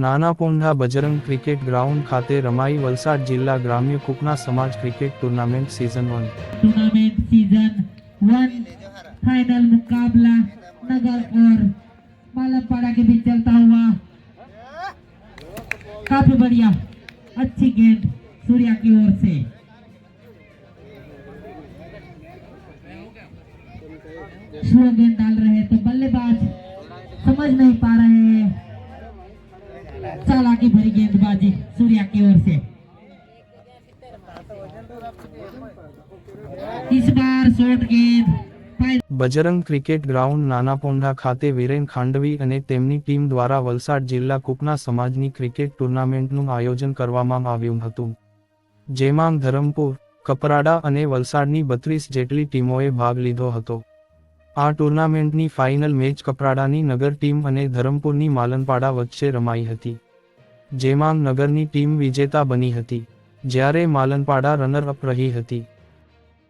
નાના પોંઢા Bajrang cricket ground ખાતે રમાઈ વલસાડ જિલ્લા ગ્રામ્ય કુકના સમાજ cricket tournament season one tournament season one final मुकाबला नगर और मालमपाड़ा के बीच चलता हुआ काफी बढ़िया अच्छी गेंद सूर्या की ओर से स्लो गेंद डाल रहे हैं तो बल्लेबाज समझ नहीं पा रहे हैं चालाकी भरी गेंदबाजी सूर्या की ओर से इस बार शॉर्ट गेंद final Bajrang cricket ground Nana Pondha ખાતે વિરેન ખાંડવી અને તેમની ટીમ દ્વારા વલસાડ જિલ્લા કુકના સમાજની ક્રિકેટ ટુર્નામેન્ટનું આયોજન કરવામાં આવ્યું હતું જેમાં ધરમપુર કપરાડા અને વલસાડની બત્રીસ જેટલી ટીમોએ ભાગ લીધો હતો આ ટુર્નામેન્ટની ફાઇનલ મેચ કપરાડાની નગર ટીમ અને ધરમપુરની માલનપાડા વચ્ચે રમાઈ હતી. જેમાં નગરની ટીમ વિજેતા બની હતી, જ્યારે માલનપાડા રનર અપ રહી હતી.